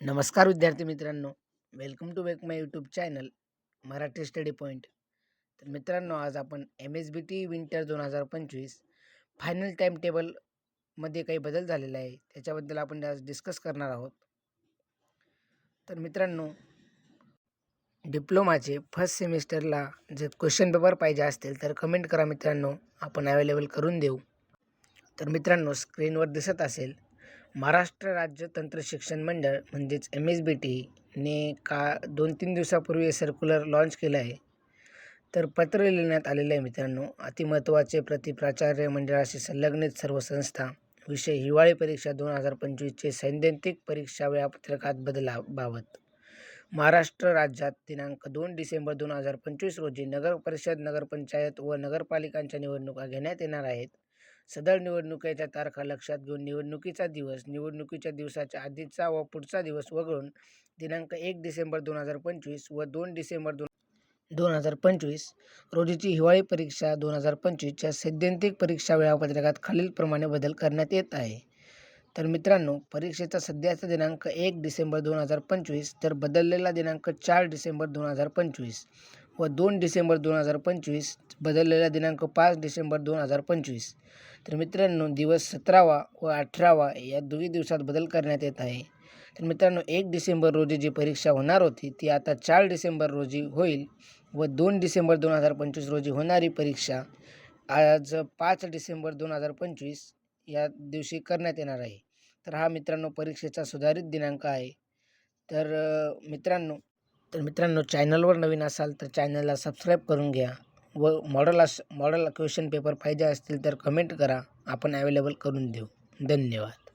नमस्कार विद्यार्थी मित्रांनो. Welcome to wake my YouTube channel Marathi study point तर मित्रांनो आज आपण M S B T winter दोन हजार पंचवीस फायनल टाईम टेबलमध्ये काही बदल झालेला आहे. त्याच्याबद्दल आपण आज डिस्कस करणार आहोत. तर मित्रांनो डिप्लोमाचे फर्स्ट सेमिस्टरला जर क्वेश्चन पेपर पाहिजे असतील तर कमेंट करा मित्रांनो. आपण अवेलेबल करून देऊ. तर मित्रांनो स्क्रीनवर दिसत असेल महाराष्ट्र राज्य तंत्र शिक्षण मंडळ म्हणजेच एम एस बी टीने का दोन तीन दिवसापूर्वी सर्क्युलर लॉन्च केलं आहे. तर पत्र लिहिण्यात आलेलं आहे मित्रांनो अतिमहत्त्वाचे प्रति प्राचार्य मंडळाशी संलग्नित सर्व संस्था विषय हिवाळी परीक्षा दोन हजार पंचवीसचे सैद्धांतिक परीक्षा वेळापत्रकात बदलाबाबत. महाराष्ट्र राज्यात दिनांक दोन डिसेंबर दोन हजार पंचवीस रोजी नगर परिषद नगरपंचायत व नगरपालिकांच्या निवडणुका घेण्यात येणार आहेत. सदर निवडणुकीच्या तारखा लक्षात घेऊन निवडणुकीचा दिवस निवडणुकीच्या दिवसाच्या आधीचा व पुढचा दिवस वगळून दिनांक एक डिसेंबर दोन हजार पंचवीस व दोन डिसेंबर दोन दोन हजार पंचवीस रोजीची हिवाळी परीक्षा दोन हजार पंचवीसच्या सैद्धांतिक परीक्षा वेळापत्रकात खालीलप्रमाणे बदल करण्यात येत आहे. तर मित्रांनो परीक्षेचा सध्याचा दिनांक एक डिसेंबर दोन हजार पंचवीस तर बदललेला दिनांक चार डिसेंबर दोन हजार पंचवीस व दोन डिसेंबर दोन हजार पंचवीस बदललेला दिनांक पाच डिसेंबर दोन हजार पंचवीस. तर मित्रांनो दिवस सतरावा व अठरावा या दोन्ही दिवसात बदल करण्यात येत आहे. तर मित्रांनो एक डिसेंबर रोजी जी परीक्षा होणार होती ती आता चार डिसेंबर रोजी होईल व दोन डिसेंबर दोन हजार पंचवीस रोजी होणारी परीक्षा आज पाच डिसेंबर दोन हजार पंचवीस या दिवशी करण्यात येणार आहे. तर हा मित्रांनो परीक्षेचा सुधारित दिनांक आहे. तर मित्रांनो तर मित्रांनो चॅनलवर नवीन असाल तर चॅनलला सबस्क्राईब करून घ्या व मॉडल अस मॉडल क्वेश्चन पेपर पाहिजे असतील तर कमेंट करा. आपण ॲवेलेबल करून देऊ. धन्यवाद.